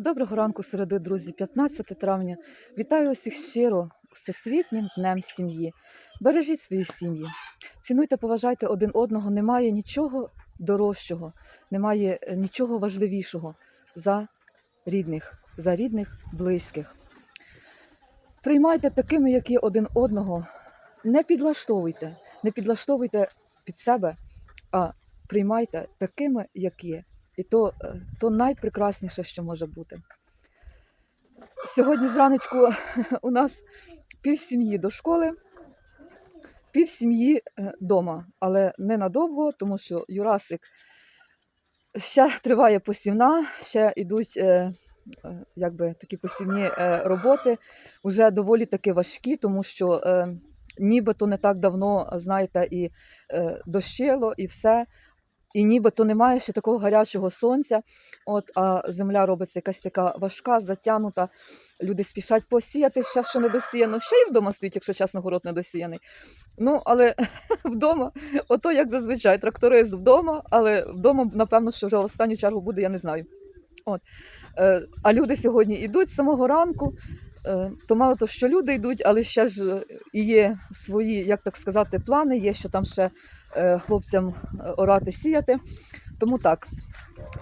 Доброго ранку, середи, друзі, 15 травня. Вітаю усіх щиро Всесвітнім днем сім'ї. Бережіть свої сім'ї. Цінуйте, поважайте один одного. Немає нічого дорожчого, немає е, нічого важливішого за рідних, за рідних, близьких. Приймайте такими, які один одного. Не підлаштовуйте, не підлаштовуйте під себе, а приймайте такими, як є. І то, е, то найпрекрасніше, що може бути. Сьогодні зранечку у нас пів сім'ї до школи, пів сім'ї вдома, але не надовго, тому що Юрасик ще триває посівна, ще йдуть е, е, якби, такі посівні е, роботи, вже доволі таки важкі, тому що е, нібито не так давно, знаєте, і е, дощило, і все. І нібито немає ще такого гарячого сонця, от, а земля робиться якась така важка, затягнута. Люди спішать посіяти, ще що не досіяно, ще й вдома стоїть, якщо чесно, город не досіяний. Ну, але вдома, ото як зазвичай, тракторист вдома, але вдома, напевно, що вже в останню чергу буде, я не знаю. От. Е, а люди сьогодні йдуть з самого ранку. Е, то мало то, що люди йдуть, але ще ж є свої, як так сказати, плани, є, що там ще хлопцям е, орати, сіяти. Тому так,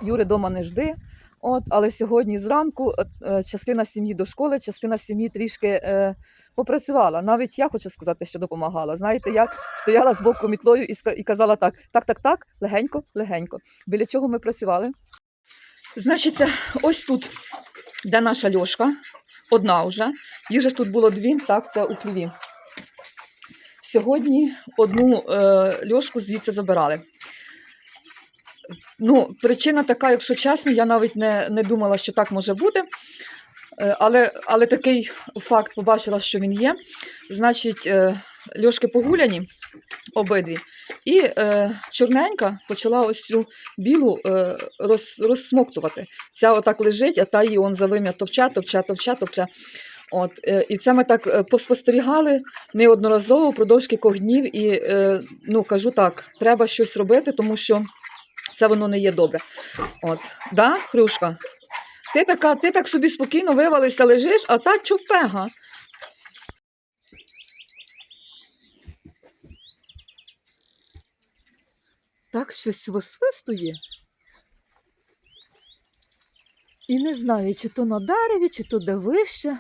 Юри дома не жди. От, але сьогодні зранку е, е, частина сім'ї до школи, частина сім'ї трішки е, попрацювала. Навіть я хочу сказати, що допомагала. Знаєте, як стояла з боку мітлою і, і казала так: так, так, так, легенько, легенько. Біля чого ми працювали? Значить, ось тут, де наша льошка, одна вже. Їх же ж тут було дві, так, це у хліві. Сьогодні одну е, льошку звідси забирали. Ну, причина така, якщо чесно, я навіть не, не думала, що так може бути. Е, Але, але такий факт побачила, що він є. Значить, е, льошки погуляні обидві. І е, чорненька почала ось цю білу е, роз, розсмоктувати. Ця отак лежить, а та її он за вим'я товче, товче, товче, товче. От, е, і це ми так е, поспостерігали неодноразово впродовж кількох днів. І е, ну, кажу так, треба щось робити, тому що це воно не є добре. От, да, Хрюшка? Ти, така, ти так собі спокійно вивалився, лежиш, а та човпега. Так щось висвистує. І не знаю, чи то на дереві, чи то де вище.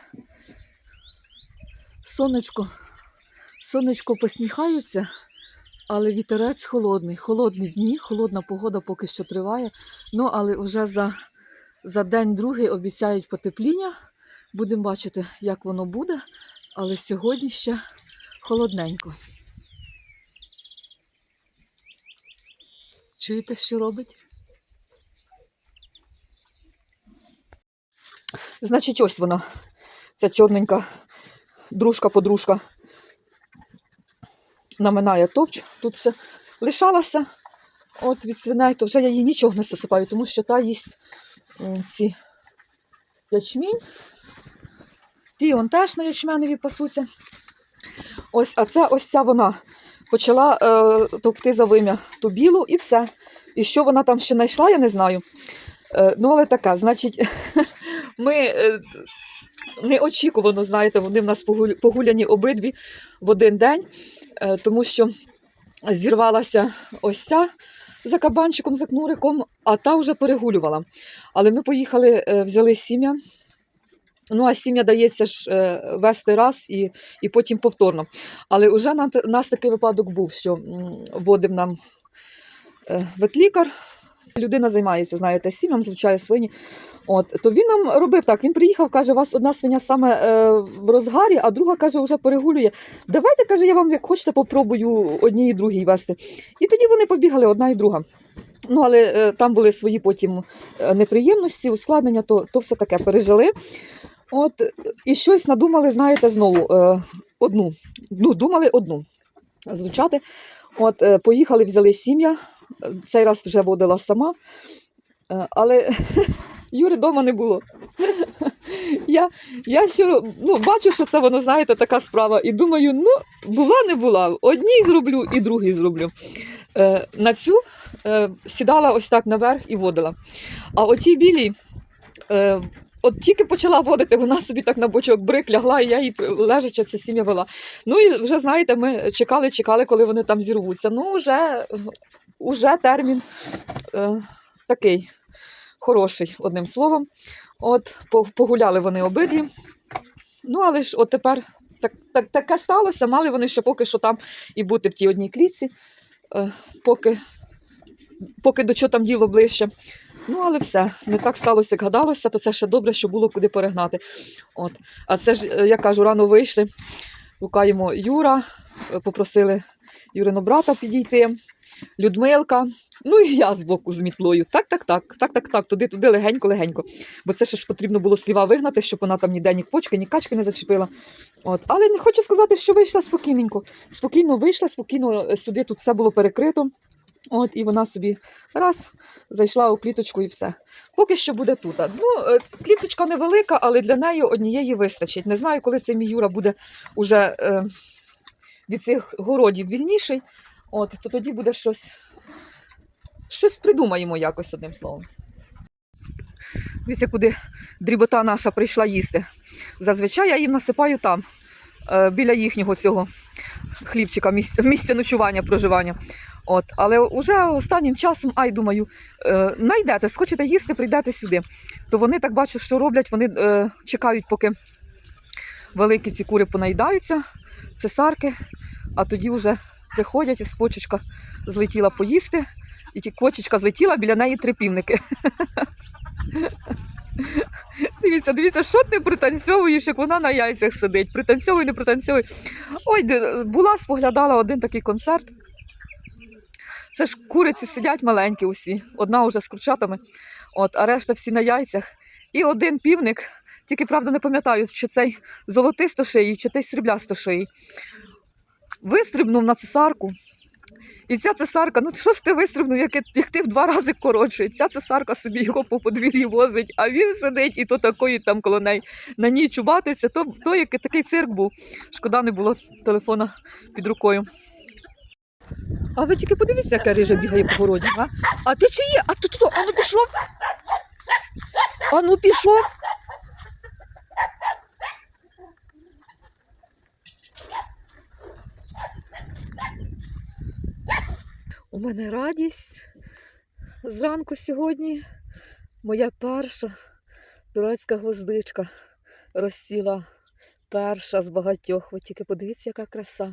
Сонечко, сонечко посміхається, але вітерець холодний. Холодні дні, холодна погода поки що триває. Ну, але вже за, за день-другий обіцяють потепління. Будемо бачити, як воно буде. Але сьогодні ще холодненько. Чуєте, що робить? Значить, ось вона, ця чорненька дружка-подружка наминає товч. Тут все лишалася от від свиней, то вже я їй нічого не засипаю, тому що та їсть ці ячмінь. Ті он теж на ячменеві пасуться. Ось, а це ось ця вона почала е, товкти за вим'я ту білу і все. І що вона там ще знайшла, я не знаю. Е, ну, але така, значить, ми е, неочікувано, знаєте, вони в нас погуляні обидві в один день, е, тому що зірвалася ось ця за кабанчиком, за кнуриком, а та вже перегулювала. Але ми поїхали, е, взяли сім'я. Ну, а сім'я дається ж е, вести раз і, і потім повторно. Але вже на, нас такий випадок був, що водив нам ветлікар. Людина займається, знаєте, сім'ям, злучає свині. От, то він нам робив так. Він приїхав, каже, у вас одна свиня саме е, в розгарі, а друга каже, вже перегулює. Давайте, каже, я вам як хочете, попробую одній і другій вести. І тоді вони побігали одна і друга. Ну, але е, там були свої потім е, неприємності, ускладнення, то, то все таке пережили. От, і щось надумали, знаєте, знову е, одну. Ну, думали одну звучати. От, е, поїхали, взяли сім'я. Цей раз вже водила сама. Е, але Юри вдома не було. Я, я ще ну, бачу, що це воно, знаєте, така справа. І думаю, ну, була, не була. Одній зроблю і другій зроблю. Е, на цю е, сідала ось так наверх і водила. А отій білій е, от тільки почала водити, вона собі так на бочок брик лягла, і я її лежачи це сім'я вела. Ну і вже знаєте, ми чекали, чекали, коли вони там зірвуться. Ну, вже, вже термін е, такий хороший, одним словом. От, погуляли вони обидві. Ну, але ж от тепер так, так, таке сталося, мали вони ще поки що там і бути в тій одній клітці, е, поки, поки до чого там діло ближче. Ну, але все, не так сталося, як гадалося, то це ще добре, що було куди перегнати. От. А це ж, е, я кажу, рано вийшли, гукаємо Юра, е, попросили Юриного брата підійти, Людмилка, ну і я з боку з мітлою. Так, так, так, так, так, так, туди, туди, легенько, легенько. Бо це ще ж потрібно було сліва вигнати, щоб вона там ніде ні квочки, ні качки не зачепила. От. Але не хочу сказати, що вийшла спокійненько. Спокійно вийшла, спокійно е, сюди тут все було перекрито. От, і вона собі раз зайшла у кліточку і все. Поки що буде тут. Ну, е, кліточка невелика, але для неї однієї вистачить. Не знаю, коли цей мій Юра буде уже е, від цих городів вільніший. От, то тоді буде щось. Щось придумаємо якось одним словом. Дивіться, куди дрібота наша прийшла їсти. Зазвичай я їм насипаю там, е, біля їхнього цього хлібчика, місця, ночування, проживання. От, але уже останнім часом, ай, думаю, е, найдете, схочете їсти, прийдете сюди. То вони так бачу, що роблять, вони е, чекають, поки великі ці кури понаїдаються, цесарки, а тоді вже приходять і з почечка злетіла поїсти, і ті квочечка злетіла, біля неї три півники. Дивіться, дивіться, що ти пританцьовуєш, як вона на яйцях сидить. Пританцьовуй, не пританцьовуй. Ой, була, споглядала один такий концерт. Це ж куриці сидять маленькі усі, одна вже з курчатами, от, а решта всі на яйцях. І один півник, тільки правда не пам'ятаю, чи цей золотистошиї, чи той сріблястошиї, вистрибнув на цесарку. І ця цесарка, ну що ж ти вистрибнув, як, як ти в два рази коротший. Ця цесарка собі його по подвір'ї возить, а він сидить і то такої там коло неї на ній чубатиться. То, то який такий цирк був. Шкода не було телефона під рукою. А ви тільки подивіться, яка рижа бігає по городі, а? А ти чи є? А тут хто? Ану пішов? Ану пішов? У мене радість зранку сьогодні. Моя перша турецька гвоздичка розсіла перша з багатьох. Ви тільки подивіться, яка краса.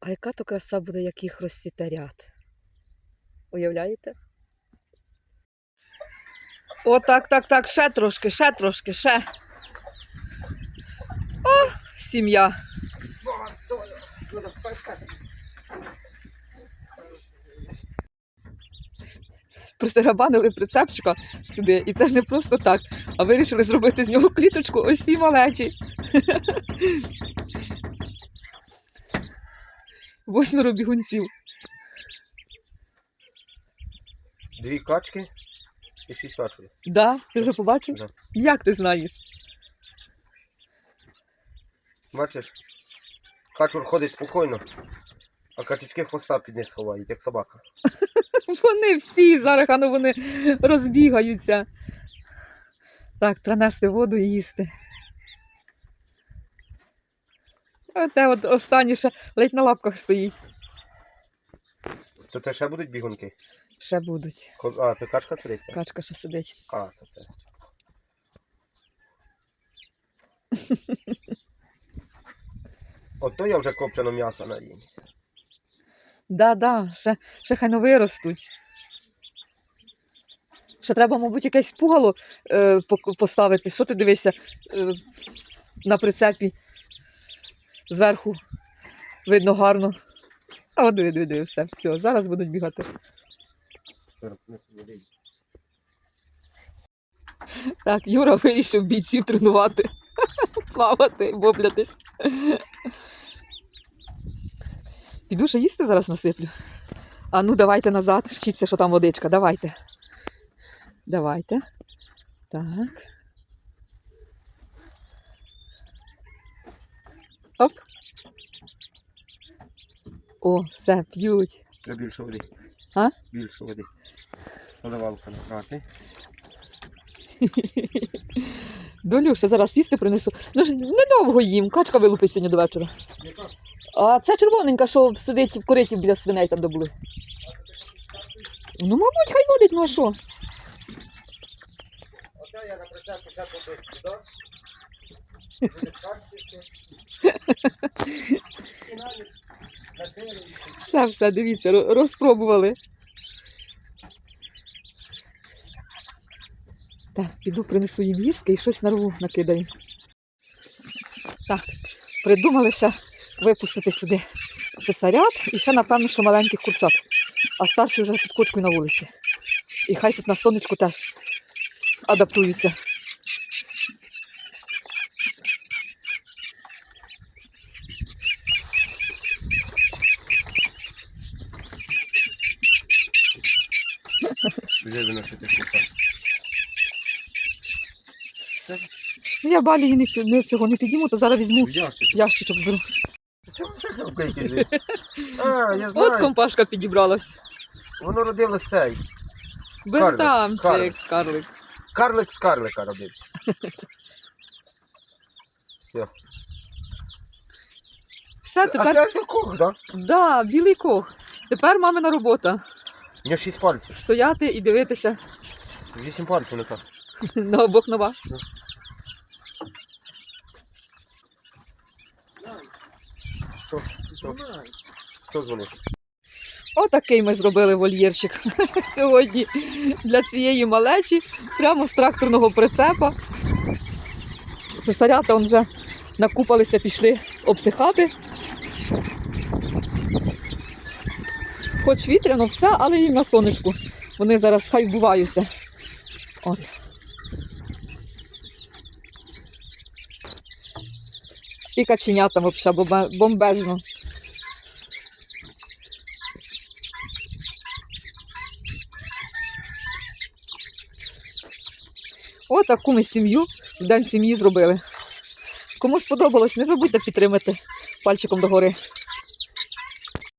А яка то краса буде, як їх розцвіте ряд. Уявляєте? О, так, так, так, ще трошки, ще трошки, ще. О, сім'я. Присерабанили прицепчика сюди, і це ж не просто так, а вирішили зробити з нього кліточку ось ці малечі. Восьмеро бігунців. Дві качки і шість качок. Да, ти вже побачив? Да. Як ти знаєш? Бачиш, качур ходить спокійно, а качечки хвоста під низ ховають, як собака. Вони всі зараз, ну вони розбігаються. Так, треба нести воду і їсти. Оте от останнє ще ледь на лапках стоїть. То це ще будуть бігунки? Ще будуть. А, це качка сидиться? Качка ще сидить. А, то це. Ото я вже копчено м'ясо наїмся. Да, да, ще, ще хай не виростуть. Ще треба, мабуть, якесь пугало е, поставити. Що ти дивишся е, на прицепі зверху видно гарно. А от диви, диви, диви, все, все, зараз будуть бігати. Так, Юра вирішив бійців тренувати, плавати, боблятись. Піду ще їсти зараз насиплю. А ну давайте назад, вчіться, що там водичка. Давайте. Давайте. Так. Оп. О, все, п'ють. Треба більше води. А? Більше води. Подавалка набрати. Долюша, зараз їсти принесу. Ну ж недовго їм, качка вилупить сьогодні до вечора. А це червоненька, що сидить в кориті біля свиней там, де були. Ну, мабуть, хай буде, ну а що? Оце я на прицепі ще. На дереві. Все, все, дивіться, розпробували. Так, піду принесу їм їсти і щось нарву накидаю. Так, придумали ще випустити сюди цесарят і ще, напевно, що маленьких курчат. А старші вже під кочкою на вулиці. І хай тут на сонечку теж адаптуються. Вже виносити купа. Ну, я балі не, не, цього не підійму, то зараз візьму ящичок зберу. Це вже. А, я От знаю. компашка підібралась. Воно родилось цей. Бентамчик, карлик. карлик. Карлик з карлика родився. Все. Все, А тепер це ж кух, так? да, білий кох. Тепер мамина робота. У нього шість пальців. Стояти і дивитися Вісім пальців не так. на обок нова. Хто? Хто? Хто дзвонив? Отакий ми зробили вольєрчик сьогодні для цієї малечі, прямо з тракторного прицепа. Цесарята он вже накупалися, пішли обсихати. Хоч вітряно все, але їм на сонечку. Вони зараз хай вбуваються. От. І каченята взагалі бомбезно. Отаку ми сім'ю в день сім'ї зробили. Кому сподобалось, не забудьте підтримати пальчиком догори.